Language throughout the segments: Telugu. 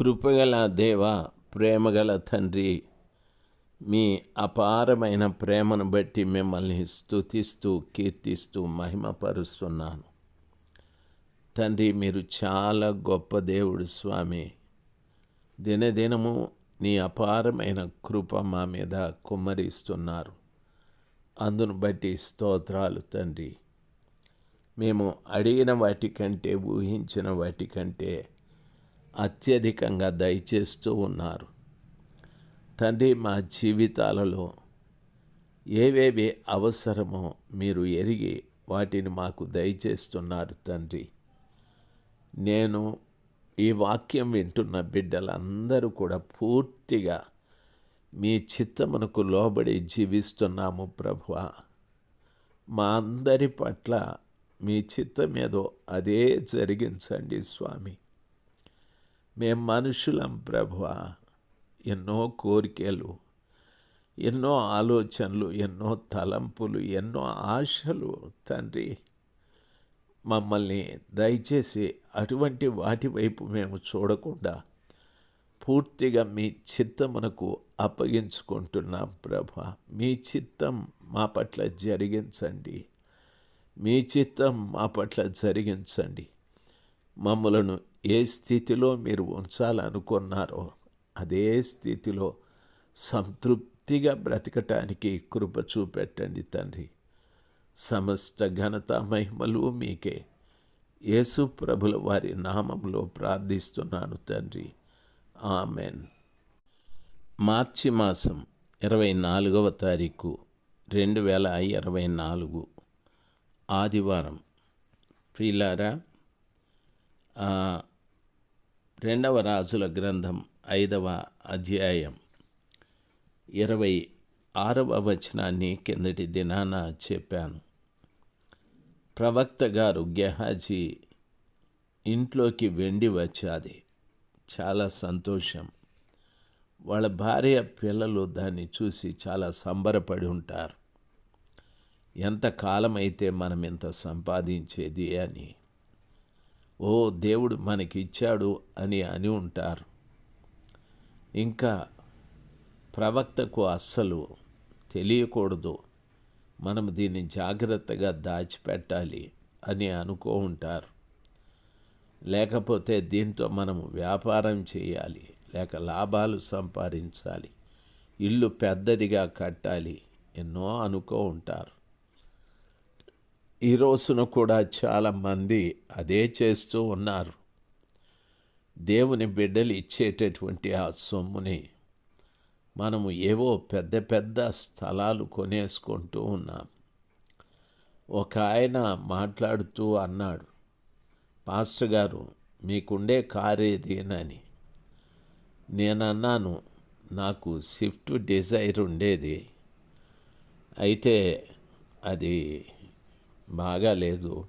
కృపగల దేవ ప్రేమగల తండ్రి మీ అపారమైన ప్రేమను బట్టి మిమ్మల్ని స్తుతిస్తూ కీర్తిస్తూ మహిమపరుస్తున్నాను. తండ్రి మీరు చాలా గొప్ప దేవుడు స్వామి. దినదినము నీ అపారమైన కృప మా మీద కుమ్మరిస్తున్నారు. అందును బట్టి స్తోత్రాలు తండ్రి. మేము అడిగిన వాటికంటే ఊహించిన వాటికంటే అత్యధికంగా దయచేస్తూ ఉన్నారు. తండ్రి మా జీవితాలలో ఏవేవి అవసరమో మీరు ఎరిగి వాటిని మాకు దయచేస్తున్నారు తండ్రి. నేను ఈ వాక్యం వింటున్న బిడ్డలందరూ కూడా పూర్తిగా మీ చిత్తమునకు లోబడి జీవిస్తున్నాము ప్రభు మా అందరి పట్ల మీ చిత్తం ఏదో అదే జరిగించండి స్వామి. మేము మనుషులం ప్రభు ఎన్నో కోరికలు ఎన్నో ఆలోచనలు ఎన్నో తలంపులు ఎన్నో ఆశలు తండ్రి. మమ్మల్ని దయచేసి అటువంటి వాటి వైపు మేము చూడకుండా పూర్తిగా మీ చిత్తమునకు అప్పగించుకుంటున్నాం ప్రభ మీ చిత్తం మా పట్ల జరిగించండి. మీ చిత్తం మా పట్ల జరిగించండి. మమ్మలను ఏ స్థితిలో మీరు ఉంచాలనుకున్నారో అదే స్థితిలో సంతృప్తిగా బ్రతకటానికి కృప చూపెట్టండి తండ్రి. సమస్త ఘనత మహిమలు మీకే. యేసు ప్రభుల వారి నామంలో ప్రార్థిస్తున్నాను తండ్రి. ఆమెన్. మార్చి మాసం ఇరవై నాలుగవ తారీఖు రెండు వేల ఇరవై నాలుగు. ఆదివారం. ప్రియులారా రెండవ రాజుల గ్రంథం ఐదవ అధ్యాయం ఇరవై ఆరవ వచనాన్ని కిందటి దినాన చెప్పాను. ప్రవక్త గారు గెహాజీ ఇంట్లోకి వెండి వచ్చాది. చాలా సంతోషం. వాళ్ళ భార్య పిల్లలు దాన్ని చూసి చాలా సంబరపడి ఉంటారు. ఎంత కాలమైతే మనం ఇంత సంపాదించేది అని ఓ దేవుడు మనకిచ్చాడు అని అని ఉంటారు. ఇంకా ప్రవక్తకు అస్సలు తెలియకూడదు. మనం దీన్ని జాగ్రత్తగా దాచిపెట్టాలి అని అనుకో ఉంటారు. లేకపోతే దీంతో మనం వ్యాపారం చేయాలి లేక లాభాలు సంపాదించాలి ఇల్లు పెద్దదిగా కట్టాలి ఎన్నో అనుకో ఉంటారు. ఈ రోజున కూడా చాలామంది అదే చేస్తూ ఉన్నారు. దేవుని బిడ్డలు ఇచ్చేటటువంటి ఆ సొమ్ముని మనము ఏవో పెద్ద పెద్ద స్థలాలు కొనేసుకుంటూ ఉన్నాం. ఒక ఆయన మాట్లాడుతూ అన్నాడు పాస్టర్ గారు మీకుండే కారేదేనని నేను అన్నాను నాకు స్విఫ్ట్ డిజైర్ ఉండేది. అయితే అది బాగాలేదు.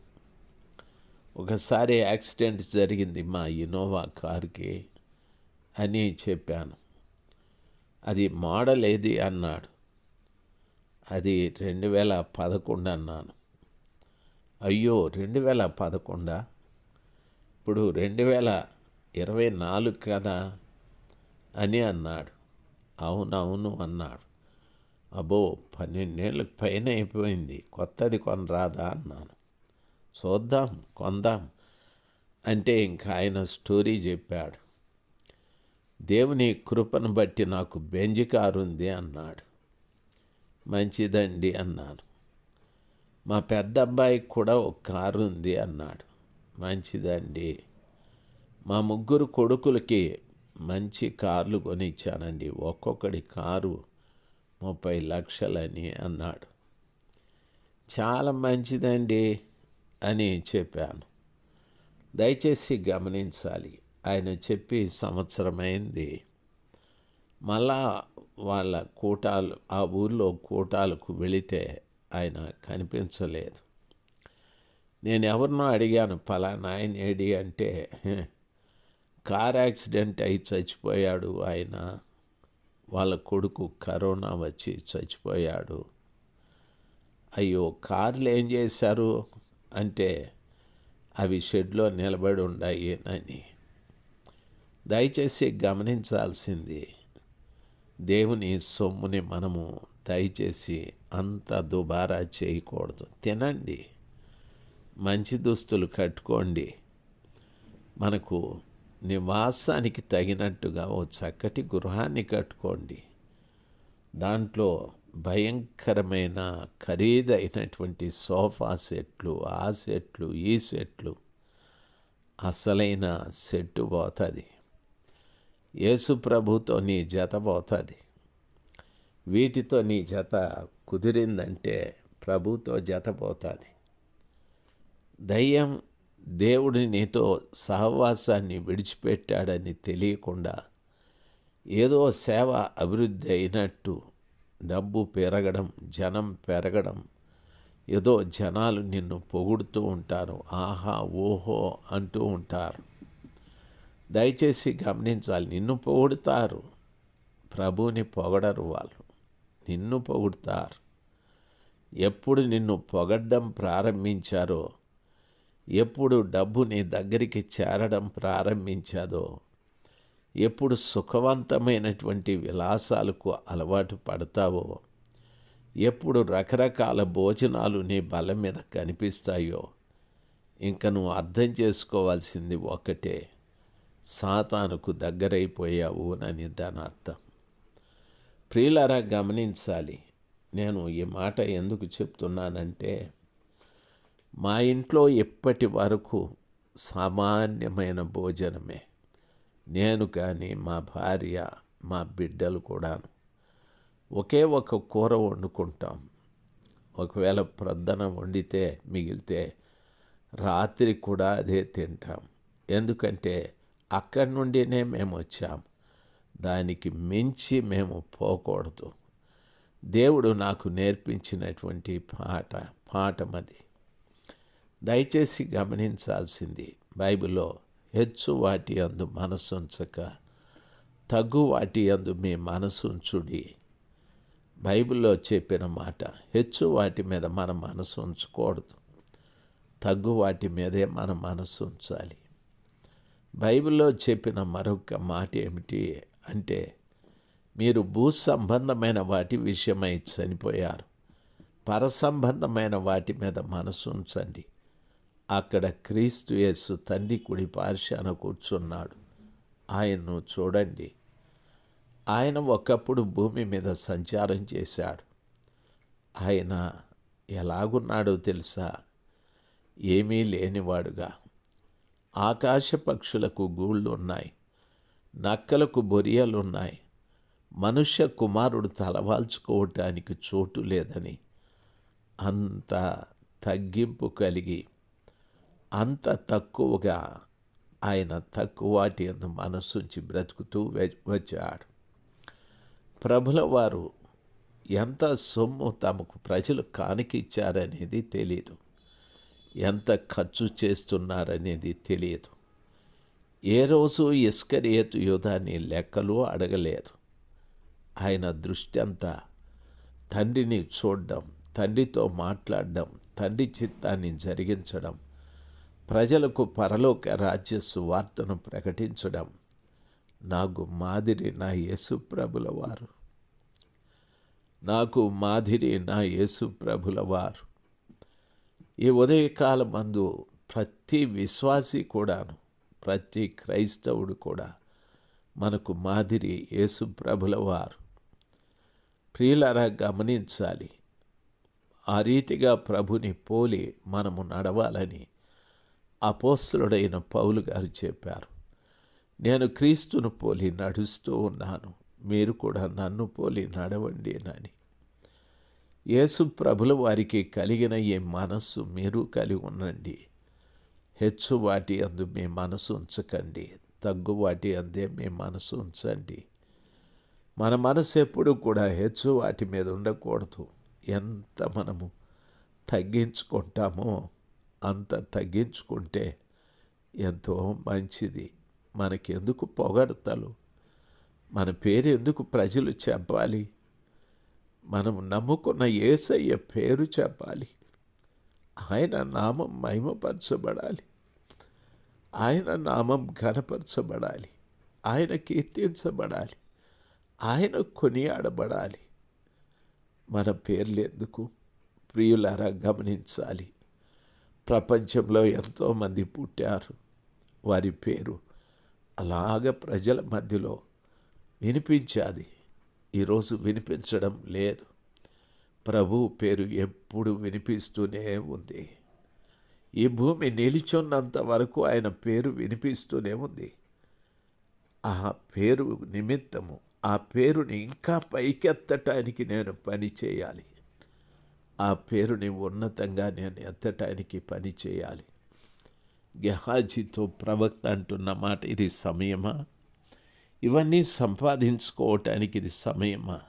ఒకసారి యాక్సిడెంట్ జరిగింది మా ఇన్నోవా కార్కి అని చెప్పాను. అది మోడల్ ఏది అన్నాడు. అది రెండు వేల పదకొండు అన్నాను. అయ్యో రెండు వేల పదకొండా? ఇప్పుడు రెండు వేల ఇరవై నాలుగు కదా అని అన్నాడు. అవునవును అన్నాడు. అబ్బో పన్నెండేళ్ళకి పైన అయిపోయింది. కొత్తది కొనరాదా అన్నాను. చూద్దాం కొందాం అంటే ఇంకా ఆయన స్టోరీ చెప్పాడు. దేవుని కృపను బట్టి నాకు బెంజ్ కారు ఉంది అన్నాడు. మంచిదండి అన్నాను. మా పెద్ద అబ్బాయికి కూడా ఒక కారు ఉంది అన్నాడు. మంచిదండి. మా ముగ్గురు కొడుకులకి మంచి కార్లు కొనిచ్చానండి. ఒక్కొక్కడి కారు ముప్పై లక్షలని అన్నాడు. చాలా మంచిదండి అని చెప్పాను. దయచేసి గమనించాలి. ఆయన చెప్పి సంవత్సరమైంది. మళ్ళా వాళ్ళ కూటాలు ఆ ఊర్లో కూటాలకు వెళితే ఆయన కనిపించలేదు. నేను ఎవరినో అడిగాను పలానా ఆయన ఏడి అంటే కార్ యాక్సిడెంట్ అయి చచ్చిపోయాడు ఆయన. వాళ్ళ కొడుకు కరోనా వచ్చి చచ్చిపోయాడు. అయ్యో కార్లు ఏం చేశారు? అంటే అవి షెడ్లో నిలబడి ఉన్నాయి అని దయచేసి గమనించాల్సింది దేవుని సొమ్ముని మనము దయచేసి అంత దుబారా చేయకూడదు. తినండి మంచి దుస్తులు కట్టుకోండి. మనకు నివాసానికి తగినట్టుగా ఓ చక్కటి గృహాన్ని కట్టుకోండి. దాంట్లో భయంకరమైన ఖరీదైనటువంటి సోఫా సెట్లు ఆ సెట్లు ఈ సెట్లు అసలైన సెట్టు పోతుంది. యేసు ప్రభుతో నీ జత పోతుంది. వీటితో నీ జత కుదిరిందంటే ప్రభుతో జత పోతుంది. దయ్యం దేవుడు నీతో సహవాసాన్ని విడిచిపెట్టాడని తెలియకుండా ఏదో సేవ అభివృద్ధి అయినట్టు డబ్బు పెరగడం జనం పెరగడం ఏదో జనాలు నిన్ను పొగుడుతూ ఉంటారు. ఆహా ఓహో అంటూ ఉంటారు. దయచేసి గమనించాలి నిన్ను పొగుడుతారు. ప్రభుని పొగడరు వాళ్ళు. నిన్ను పొగుడుతారు. ఎప్పుడు నిన్ను పొగడ్డం ప్రారంభించారో ఎప్పుడు డబ్బు నీ దగ్గరికి చేరడం ప్రారంభించాదో ఎప్పుడు సుఖవంతమైనటువంటి విలాసాలకు అలవాటు పడతావో ఎప్పుడు రకరకాల భోజనాలు నీ బలం మీద కనిపిస్తాయో ఇంక నువ్వు అర్థం చేసుకోవాల్సింది ఒకటే సాతానుకు దగ్గరైపోయావు అని దాని అర్థం ప్రియులరా గమనించాలి నేను ఈ మాట ఎందుకు చెప్తున్నానంటే మా ఇంట్లో ఇప్పటి వరకు సామాన్యమైన భోజనమే? నేను కానీ మా భార్య మా బిడ్డలు కూడాను ఒకే ఒక కూర వండుకుంటాం. ఒకవేళ ప్రొద్దన వండితే మిగిలితే రాత్రి కూడా అదే తింటాం. ఎందుకంటే అక్కడి నుండినే మేము వచ్చాం. దానికి మించి మేము పోకూడదు. దేవుడు నాకు నేర్పించినటువంటి పాట పాఠమది. దయచేసి గమనించాల్సింది బైబిల్లో హెచ్చు వాటి అందు మనసుంచక తగ్గు వాటి అందు మీ మనసుంచుడి బైబిల్లో చెప్పిన మాట హెచ్చు వాటి మీద మన మనసు ఉంచకూడదు. తగ్గు వాటి మీదే మన మనసు ఉంచాలి. బైబిల్లో చెప్పిన మరొక మాట ఏమిటి అంటే మీరు భూ సంబంధమైన వాటి విషయమై చనిపోయారు. పరసంబంధమైన వాటి మీద మనసు ఉంచండి. అక్కడ క్రీస్తు యేసు తండ్రి కుడి పార్శాన కూర్చున్నాడు. ఆయన్ను చూడండి. ఆయన ఒకప్పుడు భూమి మీద సంచారం చేశాడు. ఆయన ఎలాగున్నాడో తెలుసా? ఏమీ లేనివాడుగా. ఆకాశ పక్షులకు గూళ్ళు ఉన్నాయి నక్కలకు బొరియలున్నాయి. మనుష్య కుమారుడు తలవాల్చుకోవటానికి చోటు లేదని అంత తగ్గింపు కలిగి అంత తక్కువగా ఆయన తక్కువ వాటి అందు మనస్సుంచి బ్రతుకుతూ వచ్చాడు. ప్రభుల వారు ఎంత సొమ్ము తమకు ప్రజలు కానికిచ్చారనేది తెలియదు ఎంత ఖర్చు చేస్తున్నారనేది తెలియదు ఏ రోజు ఇస్కరియతు యుధాన్ని లెక్కలు అడగలేరు. ఆయన దృష్టి అంతా తండ్రిని చూడడం తండ్రితో మాట్లాడడం తండ్రి చిత్తాన్ని జరిగించడం ప్రజలకు పరలోక రాజ్య సువార్తను ప్రకటించడం నాకు మాదిరి నా యేసు ప్రభుల వారు. నాకు మాదిరి నా యేసు ప్రభుల వారు. ఈ ఉదయకాల మందు ప్రతి విశ్వాసి కూడాను ప్రతి క్రైస్తవుడు కూడా మనకు మాదిరి యేసు ప్రభుల వారు. ప్రియులరా గమనించాలి. ఆ రీతిగా ప్రభుని పోలి మనము నడవాలని అపోస్తులుడైన పౌలు గారు చెప్పారు నేను క్రీస్తును పోలి నడుస్తూ ఉన్నాను. మీరు కూడా నన్ను పోలి నడవండి అని. యేసు ప్రభుల వారికి కలిగిన ఈ మనస్సు మీరు కలిగి ఉండండి. హెచ్చు వాటి అందు మీ మనసు ఉంచకండి. తగ్గు వాటి అందే మీ మనసు ఉంచండి. మన మనసు ఎప్పుడు కూడా హెచ్చు వాటి మీద ఉండకూడదు. ఎంత మనము తగ్గించుకుంటామో అంత తగ్గించుకుంటే ఎంతో మంచిది. మనకెందుకు పొగడతలు? మన పేరు ఎందుకు ప్రజలు చెప్పాలి? మనం నమ్ముకున్న ఏసయ్య పేరు చెప్పాలి. ఆయన నామం మహిమపరచబడాలి. ఆయన నామం ఘనపరచబడాలి. ఆయన కీర్తించబడాలి. ఆయన కొనియాడబడాలి. మన పేర్లు ఎందుకు ప్రియులారా గమనించాలి. ప్రపంచంలో ఎంతోమంది పుట్టారు. వారి పేరు అలాగ ప్రజల మధ్యలో వినిపించాది. ఈరోజు వినిపించడం లేదు. ప్రభు పేరు ఎప్పుడు వినిపిస్తూనే ఉంది. ఈ భూమి నిలిచున్నంత వరకు ఆయన పేరు వినిపిస్తూనే ఉంది. ఆ పేరు నిమిత్తము ఆ పేరుని ఇంకా పైకెత్తటానికి నేను పని చేయాలి. ఆ పేరుని ఉన్నతంగా నేను ఎత్తటానికి పని చేయాలి. గెహాజీతో ప్రవక్త అంటున్న మాట ఇది సమయమా? ఇవన్నీ సంపాదించుకోవటానికి ఇది సమయమా?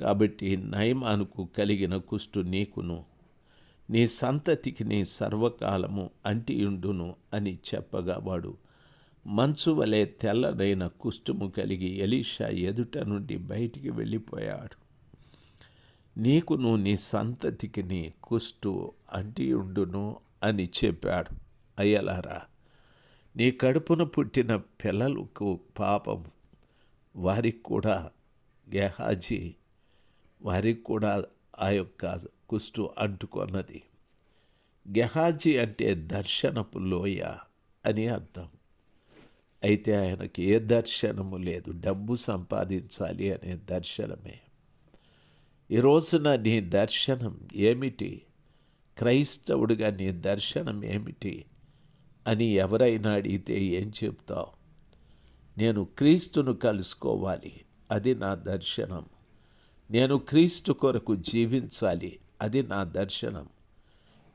కాబట్టి నయమానుకు కలిగిన కుష్టు నీకును నీ సంతతికి నీ సర్వకాలము అంటియుండును అని చెప్పగా వాడు మంచు వలె తెల్లడైన కుష్టుము కలిగి ఎలీషా ఎదుట నుండి బయటికి వెళ్ళిపోయాడు. నీకును నీ సంతతికి నీ కుష్టు అంటియుండును అని చెప్పాడు. అయ్యలారా నీ కడుపున పుట్టిన పిల్లలకు పాపం వారికి కూడా గెహాజీ వారికి కూడా ఆ యొక్క కుష్టు అంటుకొన్నది గెహాజీ అంటే దర్శనపు లోయ అని అర్థం. అయితే ఆయనకి ఏ దర్శనము లేదు డబ్బు సంపాదించాలి అనే దర్శనమే. ఈ రోజున నీ దర్శనం ఏమిటి? క్రైస్తవుడిగా నీ దర్శనం ఏమిటి? అని ఎవరైనా అడిగితే ఏం చెప్తావు? నేను క్రీస్తును కలుసుకోవాలి అది నా దర్శనం. నేను క్రీస్తు కొరకు జీవించాలి అది నా దర్శనం.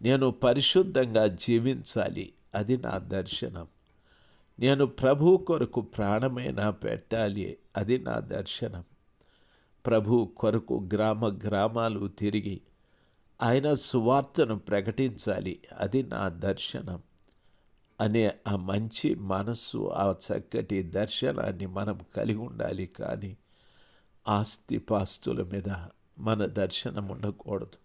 నేను పరిశుద్ధంగా జీవించాలి అది నా దర్శనం. నేను ప్రభు కొరకు ప్రాణమైనా పెట్టాలి అది నా దర్శనం. ప్రభు కొరకు గ్రామ గ్రామాలు తిరిగి ఆయన సువార్తను ప్రకటించాలి. అది నా దర్శనం అనే ఆ మంచి మనస్సు ఆ చక్కటి దర్శనాన్ని మనం కలిగి ఉండాలి. కానీ ఆస్తిపాస్తుల మీద మన దర్శనం ఉండకూడదు.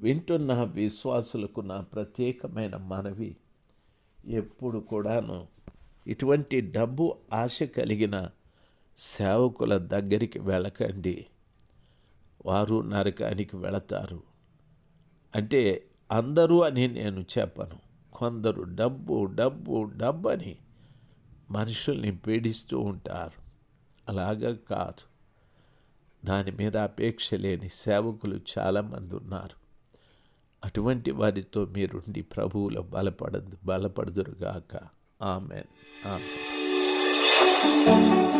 వింటున్న విశ్వాసులకు నా ప్రత్యేకమైన మనవి ఎప్పుడు కూడాను ఇటువంటి డబ్బు ఆశ కలిగిన సేవకుల దగ్గరికి వెళ్ళకండి. వారు నరకానికి వెళతారు. అంటే అందరూ అని నేను చెప్పను. కొందరు డబ్బు డబ్బు డబ్బు అని మనుషుల్ని పీడిస్తూ ఉంటారు. అలాగా కాదు. దాని మీద అపేక్ష లేని సేవకులు చాలామంది ఉన్నారు. అటువంటి వారితో మీరుండి ప్రభువులో బలపడదు బలపడదురుగాక. ఆమెన్. ఆమెన్.